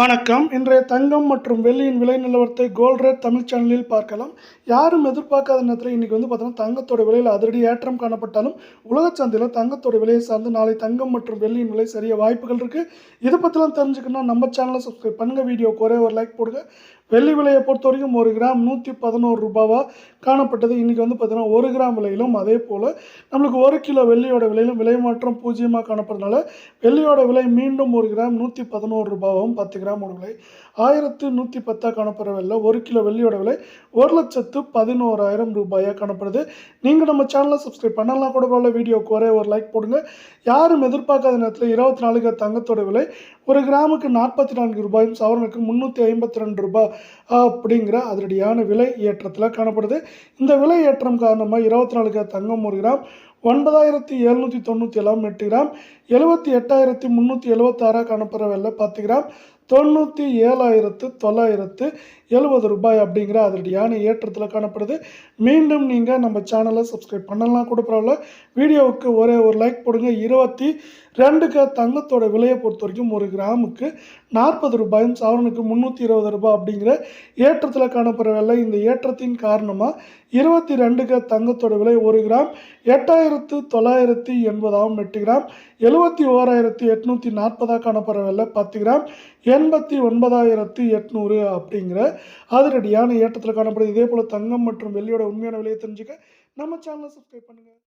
வணக்கம். இன்றைய தங்கம் மற்றும் வெள்ளியின் விலை நிலவரத்தை கோல்ட் ரேட் தமிழ் சேனலில் பார்க்கலாம். யாரும் எதிர்பார்க்காத நேரத்தில் இன்றைக்கி வந்து பார்த்தோன்னா தங்கத்தோட விலையில் அதிரடி ஏற்றம் காணப்பட்டாலும் உலகச் சந்தையில் தங்கத்தோட விலையை சார்ந்து நாளை தங்கம் மற்றும் வெள்ளியின் விலை சரிய வாய்ப்புகள் இருக்குது இதை பற்றிலாம் தெரிஞ்சுக்கணும்னா நம்ம சேனலை சப்ஸ்கிரைப் பண்ணுங்கள் வீடியோ குறைய ஒரு லைக் போடுங்க. வெள்ளி விலையை பொறுத்த வரைக்கும் ஒரு கிராம் நூற்றி பதினோரு ரூபாவாக காணப்பட்டது. இன்றைக்கி வந்து பார்த்திங்கன்னா ஒரு கிராம் விலையிலும் அதே போல் நம்மளுக்கு ஒரு கிலோ வெள்ளியோட விலையிலும் விலை மாற்றம் பூஜ்ஜியமாக காணப்படுறதுனால வெள்ளியோட விலை மீண்டும் ஒரு கிராம் நூற்றி பதினோரு ரூபாவும் கிராம் கிராமோட விலை ஆயிரத்து நூற்றி பத்தாக காணப்படுற விலை ஒரு கிலோ வெள்ளியோட விலை ஒரு லட்சத்து பதினோராயிரம் ரூபாயாக காணப்படுது. நீங்கள் நம்ம சேனலை சப்ஸ்கிரைப் பண்ணலாம் கூட பரவாயில்ல வீடியோக்கு ஒரே ஒரு லைக் போடுங்க. யாரும் எதிர்பார்க்காத நேரத்தில் இருபத்தி நாலு தங்கத்தோட விலை ஒரு கிராமுக்கு நாற்பத்தி நான்கு ரூபாயும் சவரனுக்கு முந்நூற்றி ஐம்பத்தி ரெண்டு ரூபாய் அப்படிங்கிற அதிரடியான விலை ஏற்றத்தில் காணப்படுது. இந்த விலை ஏற்றம் காரணமாக இருபத்தி நாலு தங்கம் ஒரு கிராம் ஒன்பதாயிரத்தி எழுநூற்றி தொண்ணூற்றி ஏழாம் எட்டு கிராம் எழுபத்தி எட்டாயிரத்தி முந்நூற்றி எழுபத்தாறாக காணப்படுற வெள்ளை பத்து கிராம் தொண்ணூற்றி ஏழாயிரத்து தொள்ளாயிரத்து எழுபது ரூபாய் அப்படிங்கிற அதிரடியான ஏற்றத்தில் காணப்படுது. மீண்டும் நீங்கள் நம்ம சேனலை சப்ஸ்கிரைப் பண்ணலாம் கூட பரவாயில்ல. வீடியோவுக்கு ஒரே ஒரு லைக் போடுங்க. இருபத்தி ரெண்டுக்கு தங்கத்தோட விலையை பொறுத்த வரைக்கும் ஒரு கிராமுக்கு நாற்பது ரூபாயும் சவரனுக்கு முந்நூற்றி இருபது ரூபாய் அப்படிங்கிற ஏற்றத்தில் காணப்படுற விலை இந்த ஏற்றத்தின் காரணமாக இருபத்தி ரெண்டுக்கு தங்கத்தோட விலை ஒரு கிராம் எட்டாயிரம் ஆயிரத்து தொள்ளாயிரத்தி எண்பதாம் எட்டு கிராம் எழுபத்தி ஓராயிரத்தி எட்நூற்றி நாற்பதாக காணப்படுற பத்து கிராம் எண்பத்தி ஒன்பதாயிரத்து எட்நூறு அப்படிங்கிற அதிரடியான ஏற்றத்தில் காணப்படுது. இதே போல் தங்கம் மற்றும் வெள்ளியோட உண்மையான விலையை தெரிஞ்சுக்க நம்ம சேனலை சப்ஸ்கிரைப் பண்ணுங்கள்